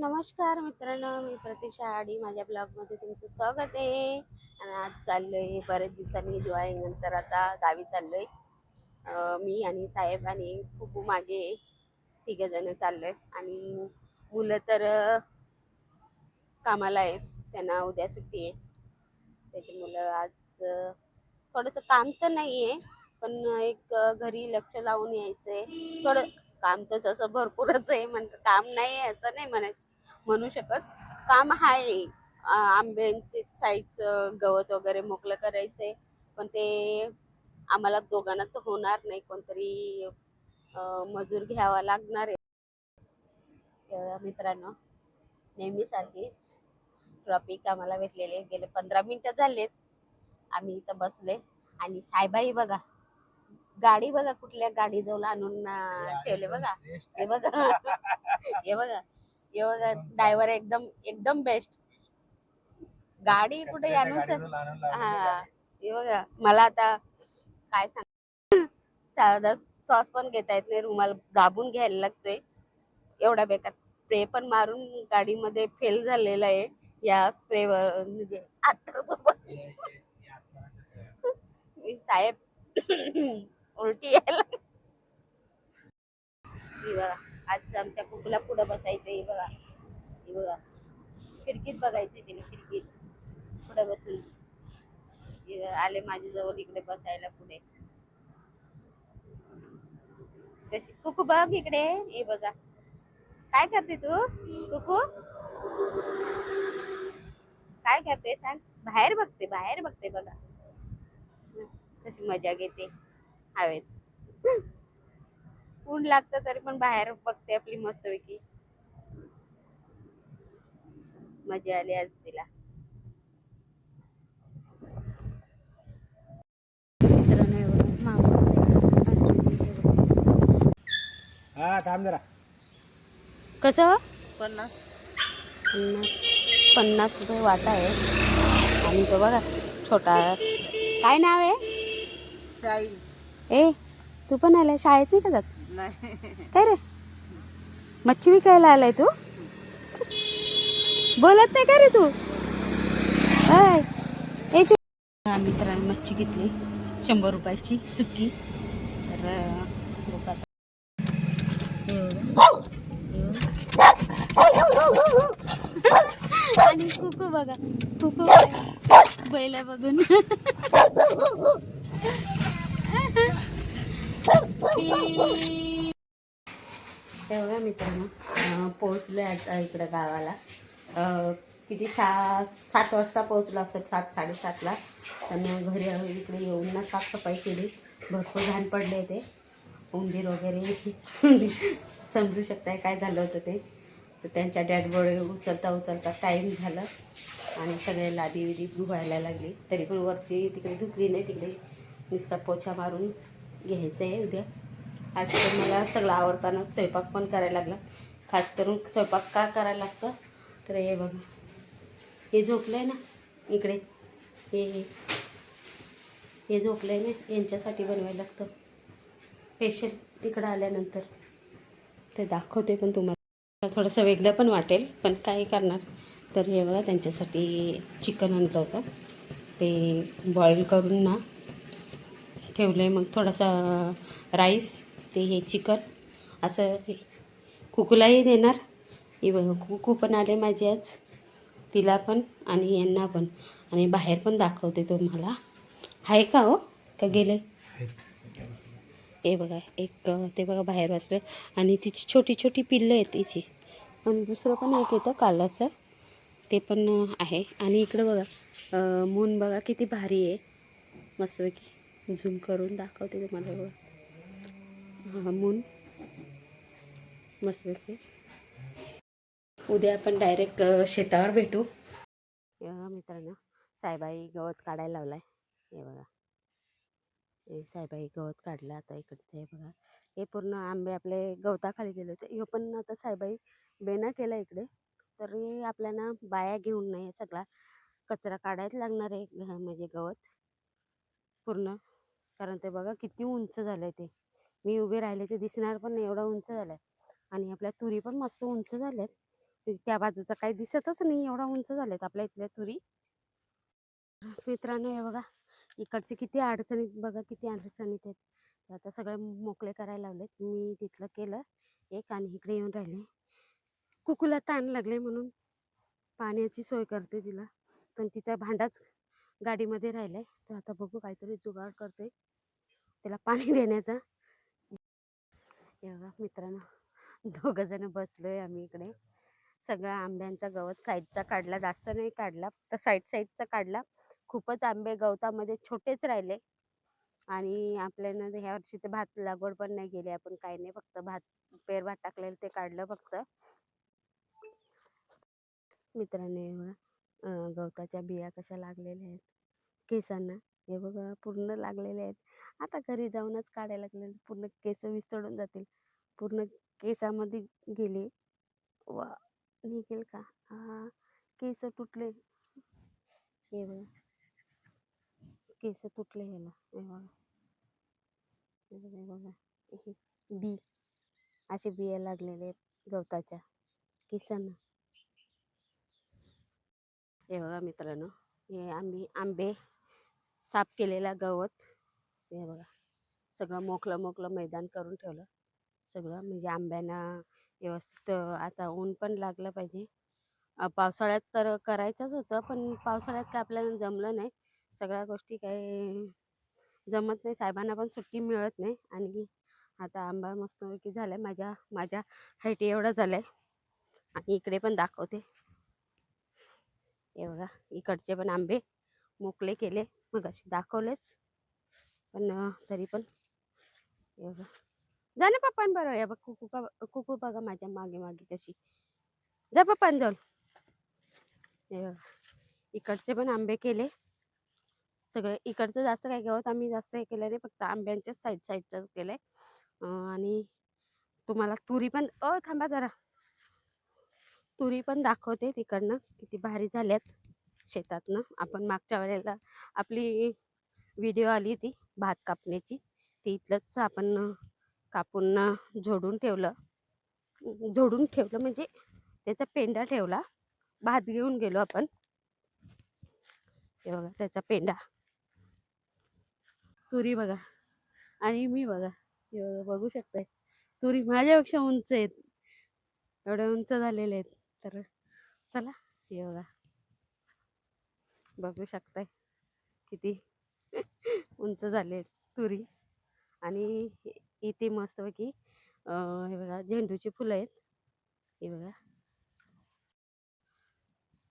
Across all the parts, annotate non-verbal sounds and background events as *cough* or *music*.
नमस्कार मित्रांनो मी प्रतीक्षा आडी. माझ्या ब्लॉगमध्ये तुमचं स्वागत आहे. आणि आज चाललोय बरेच दिवसांनी दिवाळीनंतर आता गावी चाललोय. आहे मी आणि साहेब आणि खूप मागे तिघ जण चाललोय. आणि मुलं तर कामाला आहेत. त्यांना उद्या सुट्टी आहे. त्याची मुलं आज थोडंसं काम तर नाही आहे पण एक घरी लक्ष लावून यायचंय. थोडं काम तर असं भरपूरच आहे म्हणत काम नाही आहे असं नाही म्हणायचं म्हणू शकत. काम आहे आंब्यांचे साईडचं गवत वगैरे मोकळं करायचंय. पण ते आम्हाला दोघांना तर होणार नाही. कोणतरी मजूर घ्यावा लागणार आहे. मित्रांनो नेहमीसारखीच ट्रॉफिक आम्हाला भेटलेले. गेले पंधरा मिनिटं झालेत. आम्ही इथं बसले आणि सायबाई बघा गाडी बघा कुठल्या गाडी जवळ आणून ठेवले बघा. हे बघा. हे बघा. ड्रायव्हर एकदम एकदम बेस्ट. गाडी कुठे आणून हा. हे बघा मला आता काय सांग साधा सॉस पण घेता येत नाही रुमाल दाबून घ्यायला लागतोय. एवढा बेकार. स्प्रे पण मारून गाडीमध्ये फेल झालेला आहे. या स्प्रेवर म्हणजे आता सोबत साहेब उलटी यायला आज आमच्या कुकूला पुढं बसायचं हे बघा. हे बघा. खिडकीत बघायचं तिने खिडकीत. पुढे बसून. आले माझ्या जवळ इकडे बसायला पुढे. कशी? कुकू बघ इकडे. हे बघा. काय करते तू कुकू? काय करते सांग? बाहेर बघते बाहेर बघते बघा. कशी मजा घेते. हवेच ऊन लागतं तरी पण बाहेर बघते आपली मस्तपैकी. मजा आली आज तिला. मित्रांनो एवढं मामाचं आहे. का? हा थांब जरा. कसं? पन्नास. पन्नास. पन्नास रुपये वाटा आहे. आणि तो बघा छोटा काय नाव आहे? ए तू पण आलाय? शाळेत नाही का जात? काय रे? मच्छी विकायला आलाय तू? बोलत नाही का रे तू? मित्रांनो मच्छी घेतली. शंभर रुपयाची सुकी. तर. आणि कुकू बघा. कुकू बैला बघून. तेव्हा मित्रांनो पोहोचलो आता इकडं गावाला. किती सा सात वाजता पोहोचलो असत सात साडेसातला. आणि घरी इकडे येऊन ना साफसफाई केली. भरपूर घाण पडले ते. उंदीर वगैरे. *laughs* समजू शकताय काय झालं होतं ते. तर त्यांच्या डॅडबोळे उचलता उचलता टाईम झाला. आणि सगळे लादी विदी धुवायला लागली. तरी पण वरची तिकडे धुतली नाही तिकडे नुसता पोछा मारून घ्यायचं आहे उद्या. आज तर मला सगळं आवडताना स्वयंपाक पण करायला लागला. खास करून स्वयंपाक का करायला लागतं? तर हे बघा. हे झोपलं आहे ना? इकडे. हे हे. हे झोपलं आहे ना? यांच्यासाठी बनवायला लागतं. स्पेशल इकडं आल्यानंतर. ते दाखवते पण तुम्हाला. थोडंसं वेगळं पण वाटेल पण काय करणार. तर हे बघा त्यांच्यासाठी चिकन आणलं होतं. ते बॉईल करून ना ठेवलं आहे मग थोडासा राईस ते हे चिकन. असं कुकूलाही देणार. हे बघा कुकू पण आले माझे आज. तिला पण आणि यांना पण. आणि बाहेर पण दाखवते तुम्हाला. आहे का हो? का गेले? हे बघा एक ते बघा बाहेर वाचलं आणि तिची छोटी छोटी पिल्लं आहेत तिची. पण दुसरं पण एक येतं कालाचं. ते पण आहे. आणि इकडं बघा मून बघा किती भारी आहे. मस्तपैकी झूम करून दाखवते तुम्हाला. बघा हा मस्त मस्तपैकी उद्या आपण डायरेक्ट शेतावर भेटू. या मित्रांनो सायबाई गवत काढायला लावलाय. हे बघा. हे साईबाई गवत काढलं आता इकडचं हे बघा. हे पूर्ण आंबे आपले गवताखाली गेले होते. हे पण आता साईबाई बेना केला इकडे. तरी आपल्याला बाया घेऊन नाही सगळा कचरा काढायला लागणार आहे म्हणजे गवत. पूर्ण. कारण ते बघा किती उंच झालं आहे ते. मी उभे राहिले ते दिसणार पण नाही एवढा उंच झालाय. आणि आपल्या तुरी पण मस्त उंच झाल्यात. त्या बाजूचा काही दिसतच नाही एवढा उंच झालेत आपल्या इथल्या तुरी. मित्रांनो हे बघा इकडचे किती अडचणीत बघा किती अडचणीत आहेत. आता सगळे मोकळे करायला लावलेत मी तिथलं केलं एक आणि इकडे येऊन राहिले. कुकूला ताण लागले म्हणून पाण्याची सोय करते तिला. पण तिचा भांडाच गाडीमध्ये राहिलाय. तर आता बघू काहीतरी जुगाड करते. त्याला पाणी देण्याचा. हे बघा मित्रांनो. *laughs* दोघं जण बसलोय आम्ही इकडे. सगळा आंब्यांचा गवत साईडचा काढला. जास्त नाही काढला तर साईड साईडचा काढला. खूपच आंबे गवतामध्ये छोटेच राहिले. आणि आपल्याला ह्या वर्षी ते भात लागवड पण नाही केली. आपण काही नाही फक्त भात पेर भात टाकलेलं ते काढलं फक्त. मित्रांनी बघा गवताच्या बिया कशा लागलेल्या आहेत? केसांना. हे बघा पूर्ण लागलेले आहेत. आता घरी जाऊनच काढायला लागले पूर्ण केस विस्तळून जातील. पूर्ण केसामध्ये गेले. वा निघेल का? हा केस तुटले. हे बघा. केस तुटले ह्याला. हे बघा. हे बघा हे बघा. हे बी. असे बिया लागलेले आहेत गवताच्या. केसांना. हे बघा मित्रांनो हे आम्ही आंबे साफ केलेला गवत. हे बघा. सगळं मोकळं मोकळं मैदान करून ठेवलं. सगळं म्हणजे आंब्यांना व्यवस्थित आता ऊन पण लागलं पाहिजे. पावसाळ्यात तर करायचंच होतं पण पावसाळ्यात काय आपल्याला जमलं नाही. सगळ्या गोष्टी काही जमत नाही. साहेबांना पण सुट्टी मिळत नाही. आणि आता आंबा मस्तपैकी आहे माझ्या माझ्या हाईट एवढा आहे आणि इकडे पण दाखवते. हे बघा. इकडचे पण आंबे मोकळे केले. मग अशी दाखवलेच. पण तरी पण. एवढं जा ना पप्पान बरं या बघ कुकू का कुकू बघा माझ्या मागे मागे कशी. जा पप्पान जाऊन इकडचे पण आंबे केले. सगळे इकडचं जास्त काय गवत आम्ही जास्त हे केलं नाही फक्त आंब्यांच्याच साईड साईडचंच केलंय आणि तुम्हाला तुरी पण अ थांबा जरा. तुरी पण दाखवते तिकडनं किती भारी झाल्यात. शेतातनं आपण मागच्या वेळेला आपली व्हिडिओ आली ती भात कापण्याची ती इथलंच आपण कापून झोडून ठेवलं. झोडून ठेवलं म्हणजे त्याचा पेंडा ठेवला. भात घेऊन गेलो आपण. हे बघा त्याचा पेंडा तुरी बघा. आणि मी बघा हे बघा बघू शकताय. तुरी माझ्यापेक्षा उंच आहेत. एवढ्या उंच झालेले आहेत. तर चला हे बघा. बघू शकताय. किती *laughs* उंच झाले तुरी. आणि इथे मस्तपैकी हे बघा झेंडूची फुलं आहेत. हे बघा.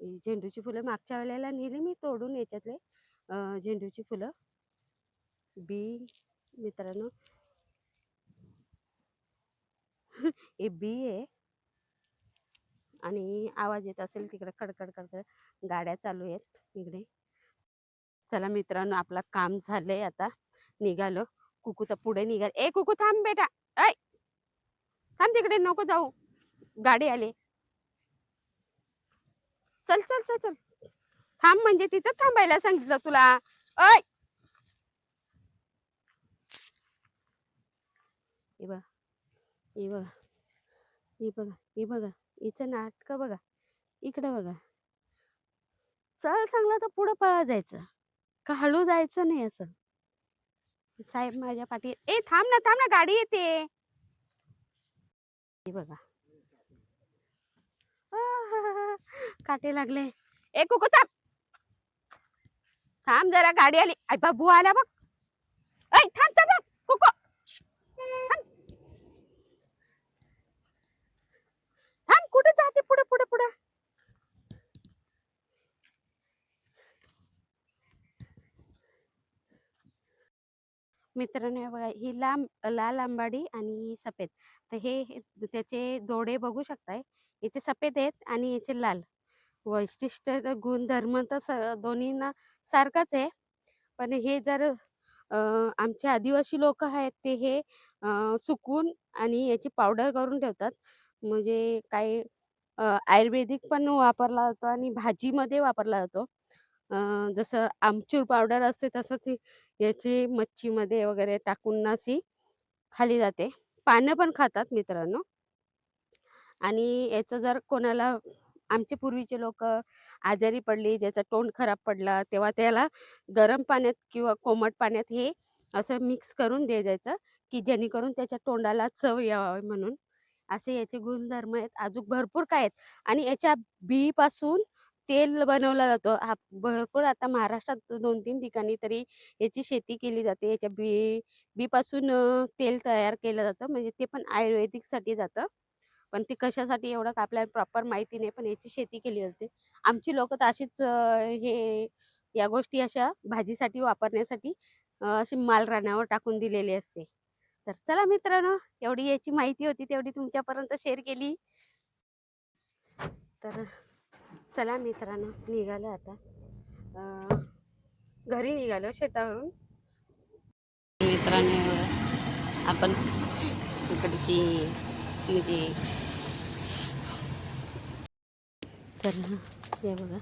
झेंडूची फुलं मागच्या वेळेला नेली मी तोडून याच्यातले झेंडूची फुलं. बी मित्रांनो. *laughs* हे बी आहे. आणि आवाज येत असेल तिकडे खडखड खडखड. गाड्या चालू आहेत इकडे चला मित्रांनो आपलं काम झालंय आता. निघालो. कुकू तर पुढे निघाल. ए कुकू थांब बेटा. ऐ! थांब तिकडे नको जाऊ. गाडी आली. चल चल चल चल. थांब म्हणजे तिथं थांबायला सांगितलं तुला. ऐ! हे बघा. हे बघा. हे बघा. हे बघा. हिचं नाटक बघा. इकडं बघा. चल सांगलं तर पुढं पळा जायचं. का हळू जायचं नाही असं. साहेब माझ्या पाठी ए थांब ना थांब ना गाडी येते. हे बघा. काटे लागले. ए कुकू थांब. थांब जरा गाडी आली. आई बाबू आला बघ ऐ थांब थांब थांब, कुकू थांब थांब कुठे जाते पुढे पुढे पुढे मित्रांनो बघा ही लांब लाल आंबाडी आणि ही सफेद. तर हे त्याचे दोडे बघू शकताय. याचे सफेद आहेत आणि याचे लाल. वैशिष्ट्य गुणधर्म तर स- दोन्हींना सारखाच आहे. पण हे जर आमचे आदिवासी लोक आहेत ते हे सुकून आणि याची पावडर करून ठेवतात. म्हणजे काही आयुर्वेदिक पण वापरला जातो आणि भाजीमध्ये वापरला जातो. जसं आमचूर पावडर असते तसंच ही याची मच्छीमध्ये वगैरे टाकून अशी खाली जाते. पानं पण खातात मित्रांनो. आणि याचं जर कोणाला आमचे पूर्वीचे लोक आजारी पडली ज्याचा तोंड खराब पडला तेव्हा त्याला गरम पाण्यात किंवा कोमट पाण्यात हे असं मिक्स करून दे द्यायचं की जेणेकरून त्याच्या तोंडाला चव यावी म्हणून. असे याचे गुणधर्म आहेत. अजून भरपूर काय आहेत. आणि याच्या बीपासून तेल बनवला जातो. हा भरपूर आता महाराष्ट्रात दोन तीन ठिकाणी तरी याची शेती केली जाते. याच्या बी बीपासून तेल तयार केलं जातं. म्हणजे ते पण आयुर्वेदिकसाठी जातं. पण ते कशासाठी एवढं का आपल्याला प्रॉपर माहिती नाही पण याची शेती केली जाते. आमची लोक तर अशीच हे या गोष्टी अशा भाजीसाठी वापरण्यासाठी अशी माल टाकून दिलेली असते. तर चला मित्रांनो एवढी याची माहिती होती तेवढी तुमच्यापर्यंत शेअर केली. तर चला मित्रांनो निघालो आता. घरी निघालो शेतावरून. मित्रांनो आपण इकडची म्हणजे तर हे बघा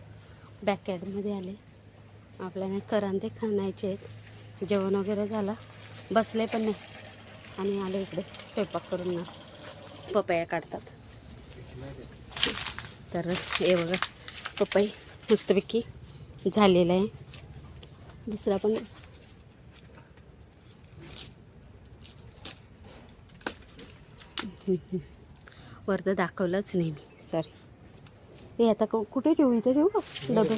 बॅकयार्डमध्ये आले. आपल्याला करांदे खाणायचे आहेत. जेवण वगैरे झालं. बसले पण नाही. आणि आले इकडे स्वयंपाक करून ना. पपया काढतात. तर हे बघा पपई मस्तपैकी झालेला आहे. दुसरा पण वर दाखवलंच नाही मी. सॉरी हे आता कुठे ठेवू? इथं ठेवू का? डबे.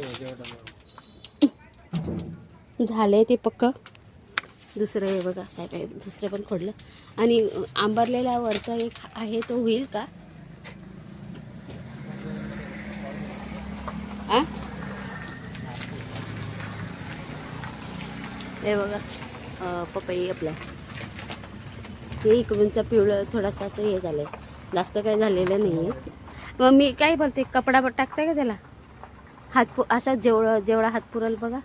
आहे ते पक्क. दुसरं हे बघा साहेब दुसरं पण खोडलं. आणि आंबरलेला वरचा एक आहे तो होईल का? आ हे बघा. पपई आपला हे इकडूनचं पिवळं थोडासा असं हे झालंय. जास्त काही झालेलं नाही आहे मग मी काय बोलते कपडा टाकताय का त्याला? हात पु असा जेवढं जेवढा हात पुरल बघा.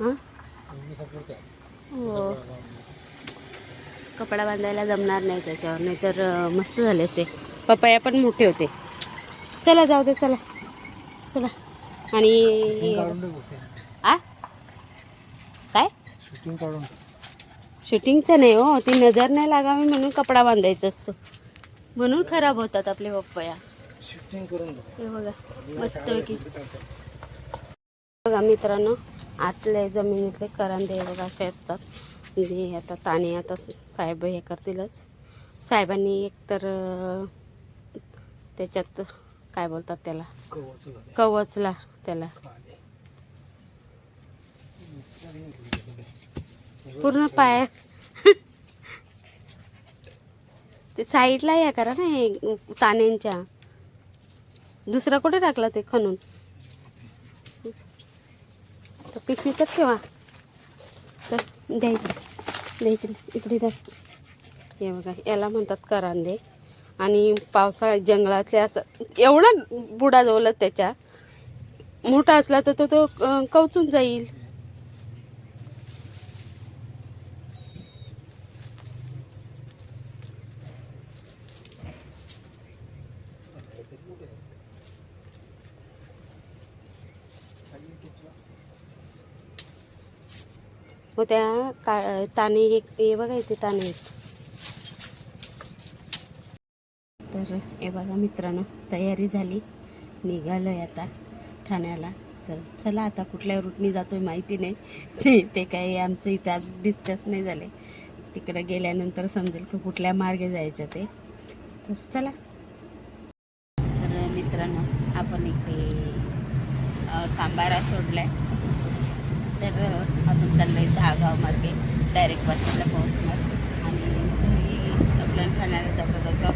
हां? हो. कपडा बांधायला जमणार नाही त्याच्यावर. नाहीतर मस्त झाले असे. पपया पण मोठे होते. चला जाऊ दे चला. चला. आणि आ? काय? शूटिंग काढून शूटिंगचं नाही हो ती नजर नाही लागावी म्हणून कपडा बांधायचा असतो. म्हणून खराब होतात आपले पपया शूटिंग करून हे बघा मस्तपैकी बघा मित्रांनो आतले जमिनीतले करंदे बघा असे असतात. म्हणजे आता ताणे आता साहेब हे करतीलच. साहेबांनी एकतर त्याच्यात काय बोलतात त्याला? कवचला त्याला. पूर्ण पाय. ते साईडला या करा ना हे ताण्यांच्या दुसरा कुठे टाकला ते खणून? तर पिशवीतच ठेवा. तर द्यायचं. द्यायचं. इकडे द्या हे बघा याला म्हणतात करांदे. आणि पावसाळ्यात जंगलातले असं एवढा बुडा जवळ त्याच्या. मोठा असला तर तो तो कवचून जाईल. मग त्या का ताने हे बघा इथे ताने आहेत तर हे बघा मित्रांनो तयारी झाली. निघालो आहे आता ठाण्याला. तर चला आता कुठल्या रूटनी जातो आहे माहिती नाही. *laughs* ते- काही आमचं इथं आज डिस्कस नाही झाले. तिकडं गेल्यानंतर समजेल की कुठल्या मार्गे जायचं ते. तर चला. तर मित्रांनो आपण इथे कांबारा सोडला आहे तर आपण चाललो आहे दहागाव मार्गे. डायरेक्ट बसला पोहोचणार. आणि घरी आपल्याला ठाण्याला जातो जाता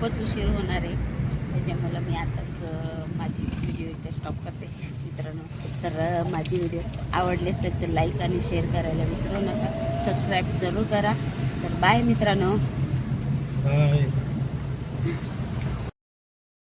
खूपच उशीर होणार आहे. त्याच्यामुळं मी आताच माझी व्हिडिओ इथे स्टॉप करते. मित्रांनो तर माझी व्हिडिओ आवडली असेल तर लाईक आणि शेअर करायला विसरू नका. सबस्क्राईब जरूर करा. तर बाय मित्रांनो.